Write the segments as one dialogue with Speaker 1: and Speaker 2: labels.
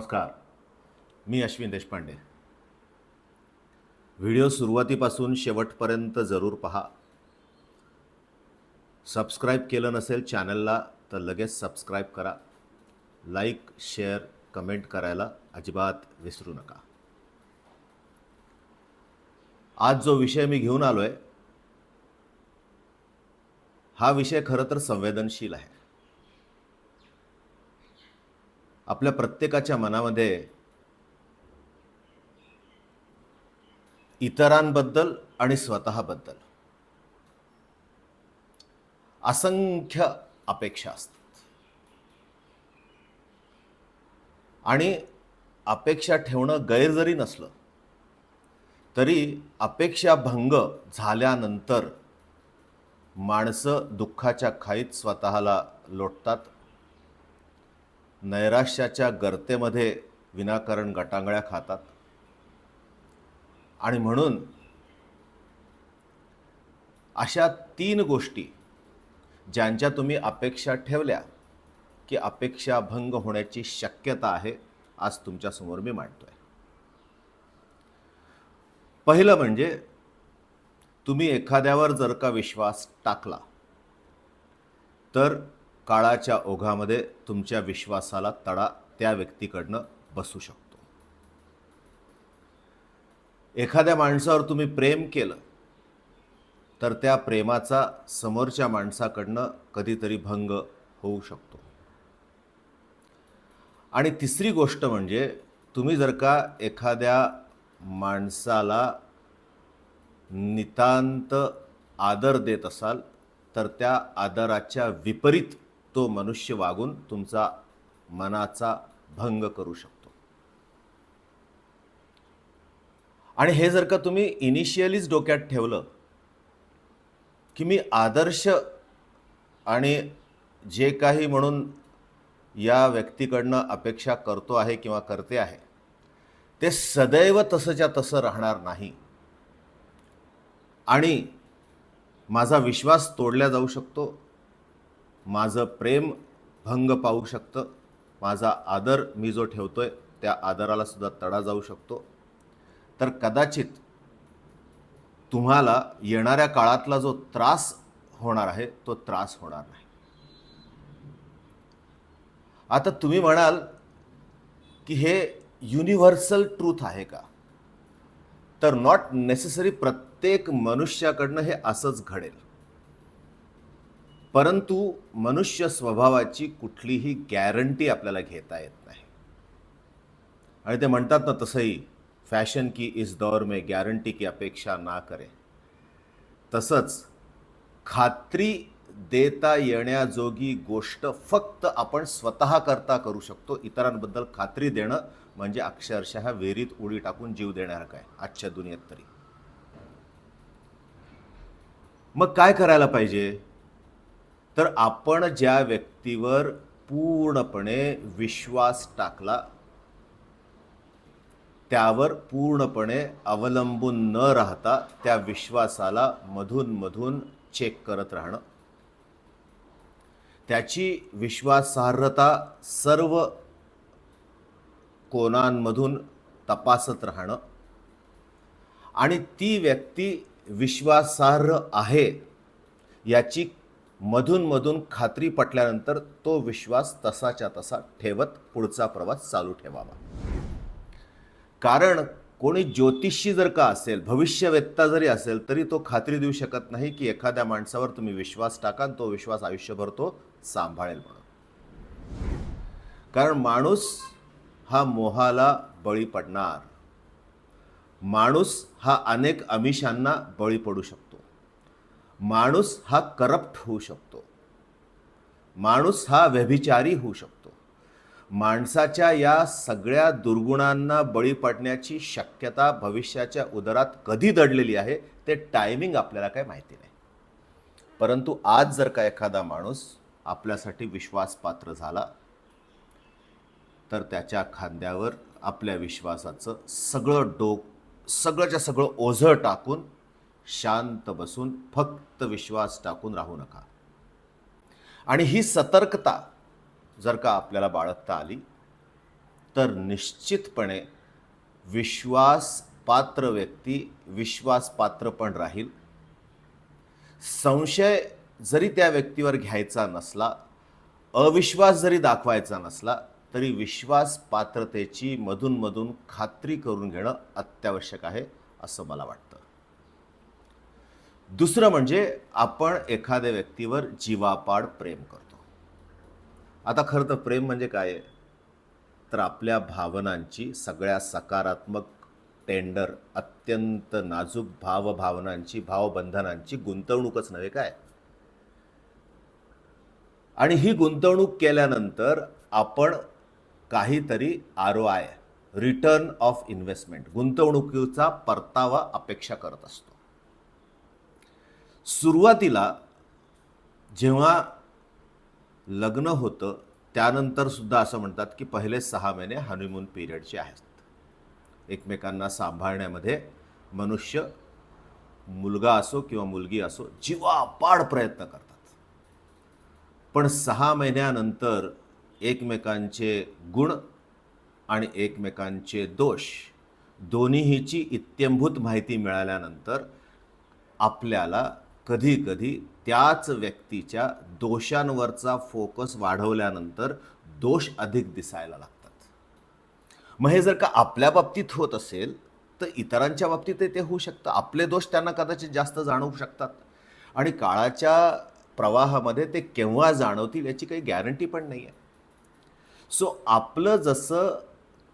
Speaker 1: नमस्कार. मी अश्विन देशपांडे. व्हिडिओ सुरुवातीपासून शेवटपर्यंत जरूर पहा. सबस्क्राईब केलं नसेल चॅनलला तर लगेच सबस्क्राईब करा. लाईक शेअर कमेंट करायला अजिबात विसरू नका. आज जो विषय मी घेऊन आलो आहे हा विषय खरं तर संवेदनशील आहे. आपल्या प्रत्येकाच्या मनामध्ये इतरांबद्दल आणि स्वतःबद्दल असंख्य अपेक्षा असतात. आणि अपेक्षा ठेवणं गैर जरी नसलं तरी अपेक्षा भंग झाल्यानंतर माणसं दुःखाच्या खाईत स्वतःला लोटतात नैराश्याच्या गर्तेमध्ये विनाकारण गटांगळ्या खातात. आणि म्हणून अशा तीन गोष्टी ज्यांच्या तुम्ही अपेक्षा ठेवल्या की अपेक्षा भंग होण्याची शक्यता आहे आज तुमच्यासमोर मी मांडतोय. पहिलं म्हणजे तुम्ही एखाद्यावर जर का विश्वास टाकला तर काळाच्या ओघामध्ये तुमच्या विश्वासाला तडा त्या व्यक्तीकडनं बसू शकतो. एखाद्या माणसावर तुम्ही प्रेम केलं तर त्या प्रेमाचा समोरच्या माणसाकडनं कधीतरी भंग होऊ शकतो. आणि तिसरी गोष्ट म्हणजे तुम्ही जर का एखाद्या माणसाला नितांत आदर देत असाल तर त्या आदराच्या विपरीत तो मनुष्य वागून तुमचा मनाचा भंग करू शकतो. आणि हे जर का तुम्ही इनिशियलीच डोक्यात ठेवलं की मी आदर्श आणि जे काही म्हणून या व्यक्तीकडनं अपेक्षा करतो आहे किंवा करते आहे ते सदैव तसंच्या तसं राहणार नाही. आणि माझा विश्वास तोडला जाऊ शकतो माझं प्रेम भंग पाहू शकतं. माझा आदर मी जो ठेवतो आहे त्या आदराला सुद्धा तडा जाऊ शकतो. तर कदाचित तुम्हाला येणाऱ्या काळातला जो त्रास होणार आहे तो त्रास होणार नाही. आता तुम्ही म्हणाल की हे युनिव्हर्सल ट्रूथ आहे का? तर नॉट नेसेसरी प्रत्येक मनुष्याकडनं हे असंच घडेल. परंतु मनुष्य स्वभावाची कुठलीही गॅरंटी आपल्याला घेता येत नाही. आणि ते म्हणतात ना तसंही फॅशन की इस दौर में गॅरंटी की अपेक्षा ना करे. तसंच खात्री देता येण्याजोगी गोष्ट फक्त आपण स्वतः करता करू शकतो. इतरांबद्दल खात्री देणं म्हणजे अक्षरशः विहिरीत उडी टाकून जीव देणार काय? आजच्या दुनियेत तरी. मग काय करायला पाहिजे? तर आपण ज्या व्यक्तीवर पूर्णपणे विश्वास टाकला त्यावर पूर्णपणे अवलंबून न राहता त्या विश्वासाला मधून मधून चेक करत राहणं. त्याची विश्वासार्हता सर्व कोणांमधून तपासत राहणं. आणि ती व्यक्ती विश्वासार्ह आहे याची मधून मधून खात्री पटल्यानंतर तो विश्वास तसाच्या तसा ठेवत पुढचा प्रवास चालू ठेवावा. कारण कोणी ज्योतिषी जर का असेल भविष्यवेत्ता जरी असेल तरी तो खात्री देऊ शकत नाही की एखाद्या माणसावर तुम्ही विश्वास टाका तो विश्वास आयुष्यभर तो सांभाळेल म्हणून. कारण माणूस हा मोहाला बळी पडणार. माणूस हा अनेक अमिषांना बळी पडू शकतो. माणूस हा करप्ट होऊ शकतो. माणूस हा व्यभिचारी होऊ शकतो. माणसाच्या या सगळ्या दुर्गुणांना बळी पडण्याची शक्यता भविष्याच्या उदरात कधी दडलेली आहे ते टायमिंग आपल्याला काय माहिती नाही. परंतु आज जर का एखादा माणूस आपल्यासाठी विश्वासपात्र झाला तर त्याच्या खांद्यावर आपल्या विश्वासाचं सगळं डोक सगळंच्या सगळं ओझं टाकून शांत बसून फक्त विश्वास टाकून राहू नका. आणि ही सतर्कता जर का आपल्याला बाळगता आली तर निश्चितपणे विश्वासपात्र व्यक्ती विश्वासपात्र पण राहील. संशय जरी त्या व्यक्तीवर घ्यायचा नसला अविश्वास जरी दाखवायचा नसला तरी विश्वास पात्रतेची मधूनमधून खात्री करून घेणं अत्यावश्यक आहे असं मला वाटतं. दुसरं म्हणजे आपण एखाद्या व्यक्तीवर जीवापाड प्रेम करतो. आता खरं तर प्रेम म्हणजे काय? आहे तर आपल्या भावनांची सगळ्या सकारात्मक टेंडर अत्यंत नाजूक भावभावनांची भावबंधनांची गुंतवणूकच नव्हे काय? आणि ही गुंतवणूक केल्यानंतर आपण काहीतरी R O I return of investment गुंतवणुकीचा परतावा अपेक्षा करत असतो. सुरुवातीला जेव्हा लग्न होतं त्यानंतर सुद्धा असं म्हणतात की पहिले सहा महिने हनीमून पिरियडचे आहेत. एकमेकांना सांभाळण्यामध्ये मनुष्य मुलगा असो किंवा मुलगी असो जीवापाड प्रयत्न करतात. पण सहा महिन्यानंतर एकमेकांचे गुण आणि एकमेकांचे दोष दोन्हीची इत्यंभूत माहिती मिळाल्यानंतर आपल्याला कधी कधी त्याच व्यक्तीच्या दोषांवरचा फोकस वाढवल्यानंतर दोष अधिक दिसायला लागतात. मग हे जर का आपल्या बाबतीत होत असेल तर इतरांच्या बाबतीत ते होऊ शकतं. आपले दोष त्यांना कदाचित जास्त जाणवू शकतात. आणि काळाच्या प्रवाहामध्ये ते केव्हा जाणवतील याची काही गॅरंटी पण नाही आहे सो आपलं जसं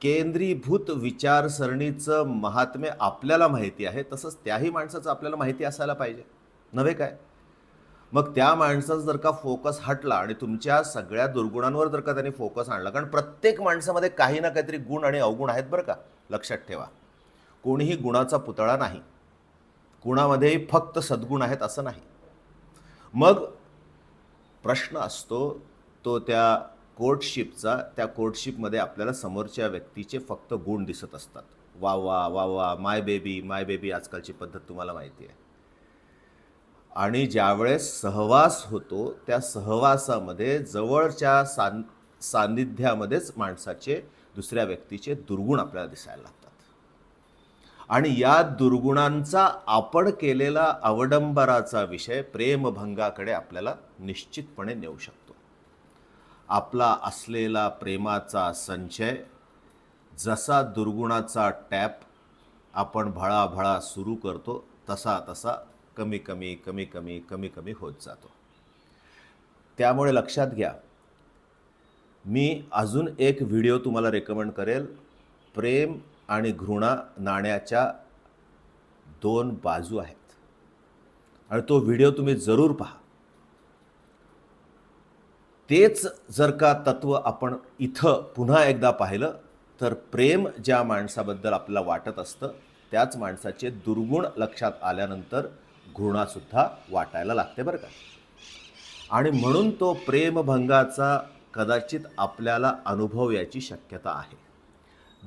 Speaker 1: केंद्रीभूत विचारसरणीचं महात्म्य आपल्याला माहिती आहे तसंच त्याही माणसाचं आपल्याला माहिती असायला पाहिजे. नव्हे काय? मग त्या माणसाचा जर का फोकस हटला आणि तुमच्या सगळ्या दुर्गुणांवर जर का त्यांनी फोकस आणला कारण प्रत्येक माणसामध्ये काही ना काहीतरी गुण आणि अवगुण आहेत बरं का लक्षात ठेवा. कोणीही गुणाचा पुतळा नाही. गुणामध्येही फक्त सद्गुण आहेत असं नाही. मग प्रश्न असतो तो त्या कोर्टशिपचा त्या कोर्टशिपमध्ये आपल्याला समोरच्या व्यक्तीचे फक्त गुण दिसत असतात. वा वा वा वा माय बेबी माय बेबी आजकालची पद्धत तुम्हाला माहिती आहे. आणि ज्यावेळेस सहवास होतो त्या सहवासामध्ये जवळच्या सान सान्निध्यामध्येच माणसाचे दुसऱ्या व्यक्तीचे दुर्गुण आपल्याला दिसायला लागतात. आणि या दुर्गुणांचा आपण केलेला अवडंबराचा विषय प्रेमभंगाकडे आपल्याला निश्चितपणे नेऊ शकतो. आपला असलेला प्रेमाचा संचय जसा दुर्गुणाचा टॅप आपण भळाभळा सुरू करतो तसा तसा कमी कमी कमी कमी कमी कमी होत जातो. त्यामुळे लक्षात घ्या मी अजून एक व्हिडिओ तुम्हाला रेकमेंड करेल. प्रेम आणि घृणा नाण्याच्या दोन बाजू आहेत. आणि तो व्हिडिओ तुम्ही जरूर पहा. तेच जर का तत्व आपण इथं पुन्हा एकदा पाहिलं तर प्रेम ज्या माणसाबद्दल आपल्याला वाटत असतं त्याच माणसाचे दुर्गुण लक्षात आल्यानंतर घृणासुद्धा वाटायला लागते बरं का? आणि म्हणून तो प्रेमभंगाचा कदाचित आपल्याला अनुभव याची शक्यता आहे.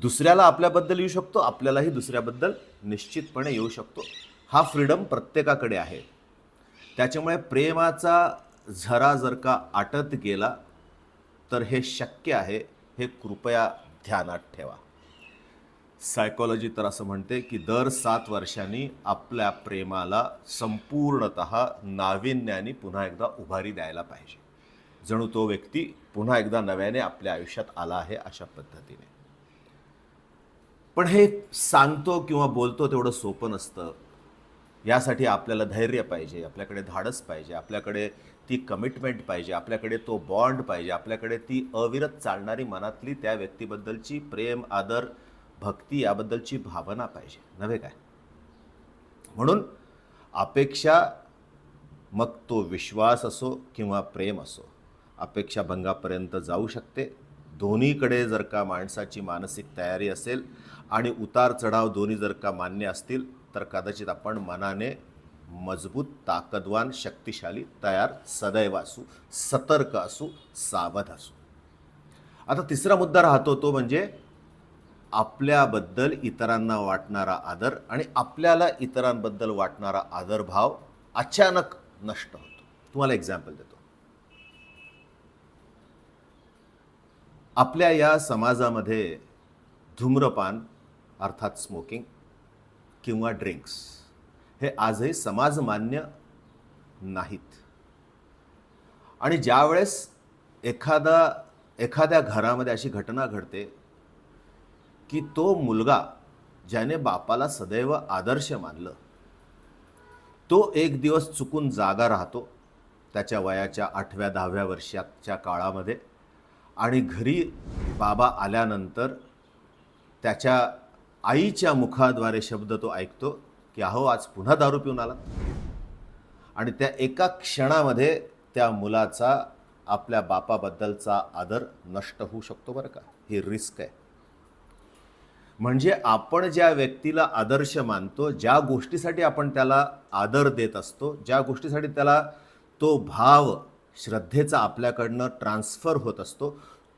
Speaker 1: दुसऱ्याला आपल्याबद्दल येऊ शकतो आपल्यालाही दुसऱ्याबद्दल निश्चितपणे येऊ शकतो. हा फ्रीडम प्रत्येकाकडे आहे. त्याच्यामुळे प्रेमाचा झरा जर का आटत गेला तर हे शक्य आहे हे कृपया ध्यानात ठेवा. सायकॉलॉजी तर असं म्हणते की दर सात वर्षांनी आपल्या प्रेमाला संपूर्णत नाविन्याने पुन्हा एकदा उभारी द्यायला पाहिजे. जणू तो व्यक्ती पुन्हा एकदा नव्याने आपल्या आयुष्यात आला आहे अशा पद्धतीने. पण हे सांगतो किंवा बोलतो तेवढं सोपं नसतं. यासाठी आपल्याला धैर्य पाहिजे आपल्याकडे धाडस पाहिजे आपल्याकडे ती कमिटमेंट पाहिजे आपल्याकडे तो बॉन्ड पाहिजे आपल्याकडे ती अविरत चालणारी मनातली त्या व्यक्तीबद्दलची प्रेम आदर भक्ती याबद्दलची भावना पाहिजे. नव्हे काय? म्हणून अपेक्षा मग तो विश्वास असो किंवा प्रेम असो अपेक्षा भंगापर्यंत जाऊ शकते. दोन्हीकडे जर का माणसाची मानसिक तयारी असेल आणि उतार चढाव दोन्ही जर का मान्य असतील तर कदाचित आपण मनाने मजबूत ताकदवान शक्तिशाली तयार सदैव असू सतर्क असू सावध असू. आता तिसरा मुद्दा राहतो तो म्हणजे आपल्याबद्दल इतरांना वाटणारा आदर आणि आपल्याला इतरांबद्दल वाटणारा आदरभाव अचानक नष्ट होतो. तुम्हाला एक्झाम्पल देतो. आपल्या या समाजामध्ये धूम्रपान अर्थात स्मोकिंग किंवा ड्रिंक्स हे आजही समाजमान्य नाहीत. आणि ज्यावेळेस एखादा एखाद्या घरामध्ये अशी घटना घडते की तो मुलगा ज्याने बापाला सदैव आदर्श मानलं. तो एक दिवस चुकून जागा राहतो त्याच्या वयाच्या आठव्या दहाव्या वर्षाच्या काळामध्ये आणि घरी बाबा आल्यानंतर त्याच्या आईच्या मुखाद्वारे शब्द तो ऐकतो की अहो आज पुन्हा दारू पिऊन आला. आणि त्या एका क्षणामध्ये त्या मुलाचा आपल्या बापाबद्दलचा आदर नष्ट होऊ शकतो बरं का? ही रिस्क आहे. म्हणजे आपण ज्या व्यक्तीला आदर्श मानतो ज्या गोष्टीसाठी आपण त्याला आदर देत असतो ज्या गोष्टीसाठी त्याला तो भाव श्रद्धेचा आपल्याकडनं ट्रान्स्फर होत असतो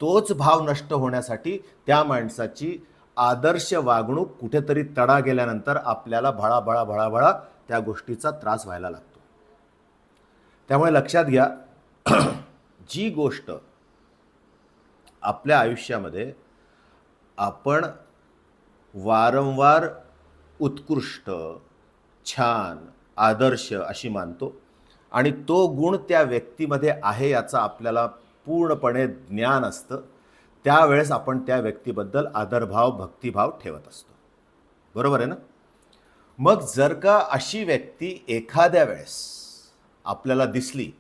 Speaker 1: तोच भाव नष्ट होण्यासाठी त्या माणसाची आदर्श वागणूक कुठेतरी तडा गेल्यानंतर आपल्याला भळाभळा भळाभळा त्या गोष्टीचा त्रास व्हायला लागतो. त्यामुळे लक्षात घ्या जी गोष्ट आपल्या आयुष्यामध्ये आपण वारंवार उत्कृष्ट छान आदर्श अशी मानतो. आणि तो गुण त्या व्यक्तीमध्ये आहे याचा आपल्याला पूर्णपणे ज्ञान असतं. त्यावेळेस आपण त्या व्यक्तीबद्दल आदरभाव भक्तिभाव ठेवत असतो. बरोबर आहे ना? मग जर का अशी व्यक्ती एखाद्या वेळेस आपल्याला दिसली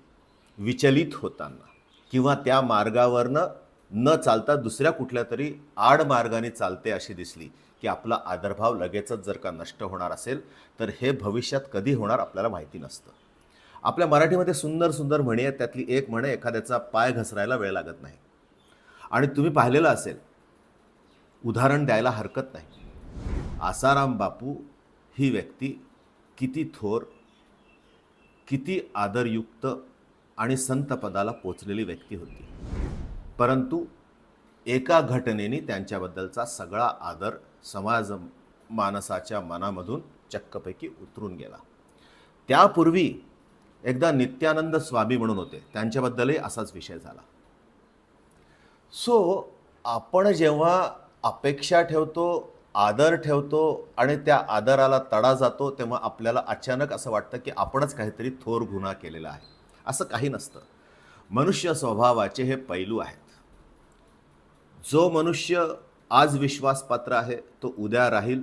Speaker 1: विचलित होताना किंवा त्या मार्गावरनं न चालता दुसऱ्या कुठल्या तरी आडमार्गाने चालते अशी दिसली की आपला आदरभाव लगेचच जर का नष्ट होणार असेल तर हे भविष्यात कधी होणार आपल्याला माहिती नसतं. आपल्या मराठीमध्ये सुंदर सुंदर म्हणी आहेत त्यातली एक म्हणे एखाद्याचा पाय घसरायला वेळ लागत नाही. आणि तुम्ही पाहिलेलं असेल उदाहरण द्यायला हरकत नाही. आसाराम बापू ही व्यक्ती किती थोर किती आदरयुक्त आणि संतपदाला पोचलेली व्यक्ती होती. परंतु एका घटनेने त्यांच्याबद्दलचा सगळा आदर समाज मानसाच्या मनामधून चक्कपैकी उतरून गेला. त्यापूर्वी एकदा नित्यानंद स्वामी म्हणून होते. त्यांच्याबद्दलही असाच विषय झाला. सो आपण जेव्हा अपेक्षा ठेवतो आदर ठेवतो आणि त्या आदराला तडा जातो तेव्हा आपल्याला अचानक असं वाटतं की आपणच काहीतरी थोर गुन्हा केलेला आहे. असं काही नसतं. मनुष्य स्वभावाचे हे पैलू आहेत. जो मनुष्य आज विश्वासपात्र आहे तो उद्या राहील.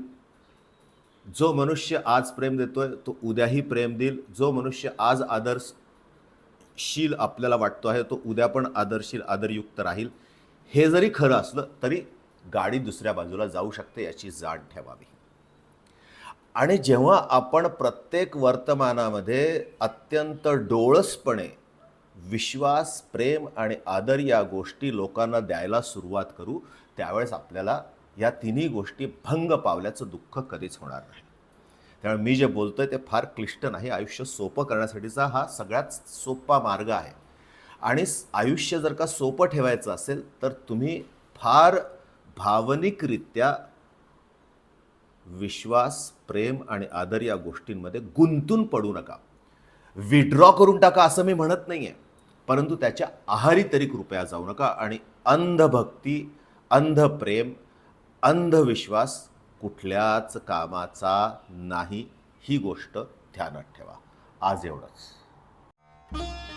Speaker 1: जो मनुष्य आज प्रेम देतोय तो उद्याही प्रेम देईल. जो मनुष्य आज आदर्शशील आपल्याला वाटतो आहे तो उद्या पण आदर्शील आदरयुक्त राहील. हे जरी खरं असलं तरी गाडी दुसऱ्या बाजूला जाऊ शकते याची जाण ठेवावी. आणि जेव्हा आपण प्रत्येक वर्तमानामध्ये अत्यंत डोळसपणे विश्वास प्रेम आणि आदर या गोष्टी लोकांना द्यायला सुरुवात करू त्यावेळेस आपल्याला या तिन्ही गोष्टी भंग पावल्याचं दुःख कधीच होणार नाही. त्यामुळे मी जे बोलतोय ते फार क्लिष्ट नाही. आयुष्य सोपं करण्यासाठीचा हा सगळ्यात सोपा मार्ग आहे. आणि आयुष्य जर का सोपं ठेवायचं असेल तर तुम्ही फार भावनिकरित्या विश्वास प्रेम आणि आदर या गोष्टींमध्ये गुंतून पडू नका. विड्रॉ करून टाका असं मी म्हणत नाही आहे परंतु त्याच्या आहारी तरी कृपया जाऊ नका आणि अंधभक्ती अंधप्रेम अंधविश्वास कुठल्याच कामाचा नाही. ही गोष्ट ध्यानात ठेवा. आज एवढंच.